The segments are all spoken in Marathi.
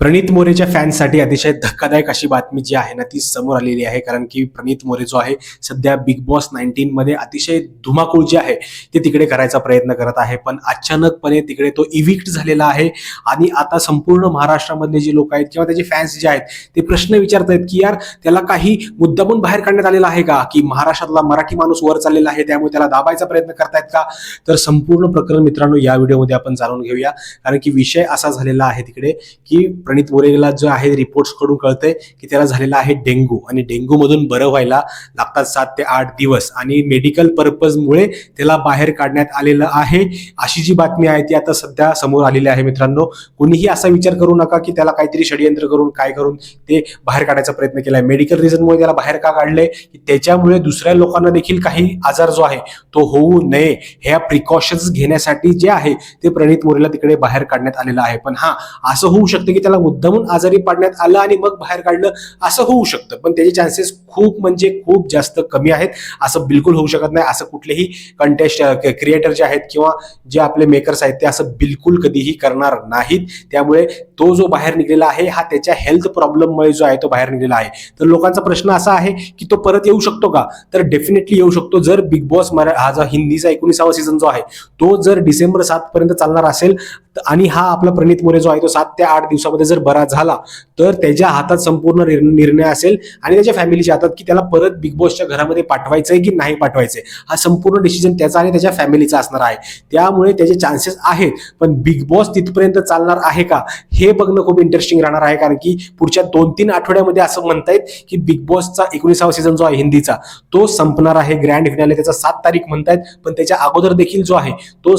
प्रणित मोरेच्या फॅन्ससाठी अतिशय धक्कादायक अशी बातमी जी आहे ना ती समोर आलेली आहे. कारण की प्रणित मोरे जो आहे सध्या बिग बॉस नाईन्टीन मध्ये अतिशय धुमाकूळ जे आहे ते तिकडे करायचा प्रयत्न करत आहे. पण अचानकपणे तिकडे तो इव्हिक्ट झालेला आहे. आणि आता संपूर्ण महाराष्ट्रामधले जे लोक आहेत किंवा त्याचे फॅन्स जे आहेत ते प्रश्न विचारत आहेत की यार त्याला काही मुद्दामून बाहेर काढण्यात आलेला आहे का? की महाराष्ट्रातला मराठी माणूस वर चाललेला आहे त्यामुळे त्याला दाबायचा प्रयत्न करतायत का? तर संपूर्ण प्रकरण मित्रांनो या व्हिडिओमध्ये आपण जाणून घेऊया. कारण की विषय असा झालेला आहे तिकडे की प्रणित मोरेला जो आहे रिपोर्ट्सकडून कळतंय की त्याला झालेला आहे डेंग्यू आणि डेंग्यू मधून बरं व्हायला लागतात सात ते आठ दिवस. आणि मेडिकल पर्पजमुळे त्याला बाहेर काढण्यात आलेलं आहे. अशी जी बातमी आहे ती आता सध्या समोर आलेली आहे मित्रांनो. कोणीही असा विचार करू नका की त्याला काहीतरी षडयंत्र करून काय करून ते बाहेर काढायचा प्रयत्न केलाय. मेडिकल रिझनमुळे त्याला बाहेर का काढले की त्याच्यामुळे दुसऱ्या लोकांना देखील काही आजार जो आहे तो होऊ नये. ह्या प्रिकॉशन्स घेण्यासाठी जे आहे ते प्रणित मोरेला तिकडे बाहेर काढण्यात आलेलं आहे. पण हा असं होऊ शकतं की त्याला मुद्दामून आजारी पाडण्यात आलं आणि मग बाहेर काढलं असं होऊ शकतं. पण त्याचे चान्सेस खूप म्हणजे खूप जास्त कमी आहेत. असं बिलकुल होऊ शकत नाही. असं कुठलेही कंटेस्ट क्रिएटर जे आहेत किंवा जे आपले मेकर्स आहेत ते असं बिलकुल कधीही करणार नाहीत. त्यामुळे तो जो बाहेर निघलेला आहे हा त्याच्या हेल्थ प्रॉब्लेममुळे जो आहे तो बाहेर निघलेला आहे. तर लोकांचा प्रश्न असा आहे की तो परत येऊ शकतो का? तर डेफिनेटली येऊ शकतो. जर बिग बॉस मरा हा जो हिंदीचा एकोणीसावा सीझन जो आहे तो जर डिसेंबर सात पर्यंत चालणार असेल आणि हा आपला प्रणित मोरे जो आहे तो सात ते आठ दिवसामध्ये जर बरा झाला तर त्याच्या हातात संपूर्ण निर्णय असेल आणि त्याच्या फॅमिलीच्या हातात की त्याला परत बिग बॉसच्या घरामध्ये पाठवायचंय की नाही पाठवायचंय हा संपूर्ण डिसिजन त्याचा आणि त्याच्या फॅमिलीचा असणार आहे. त्यामुळे त्याचे चान्सेस आहेत पण बिग बॉस तिथपर्यंत चालणार आहे का हे बघणं खूप इंटरेस्टिंग राहणार आहे कारण की पुढच्या दोन तीन आठवड्यामध्ये असं म्हणतायत की बिग बॉसचा एकोणीसावा सीझन जो आहे हिंदीचा तो संपणार आहे ग्रँड फिनाले त्याचा सात तारीख म्हणतायत पण त्याच्या अगोदर देखील जो आहे तो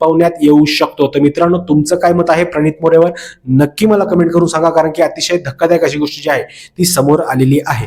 संपवण्यात येऊ शकतो. तर मित्रांनो तुमचं काय मत आहे प्रणित मोरेवर? नक्की मला कमेंट करून सांगा कारण की अतिशय धक्कादायक अशी गोष्ट जी आहे ती समोर आलेली आहे.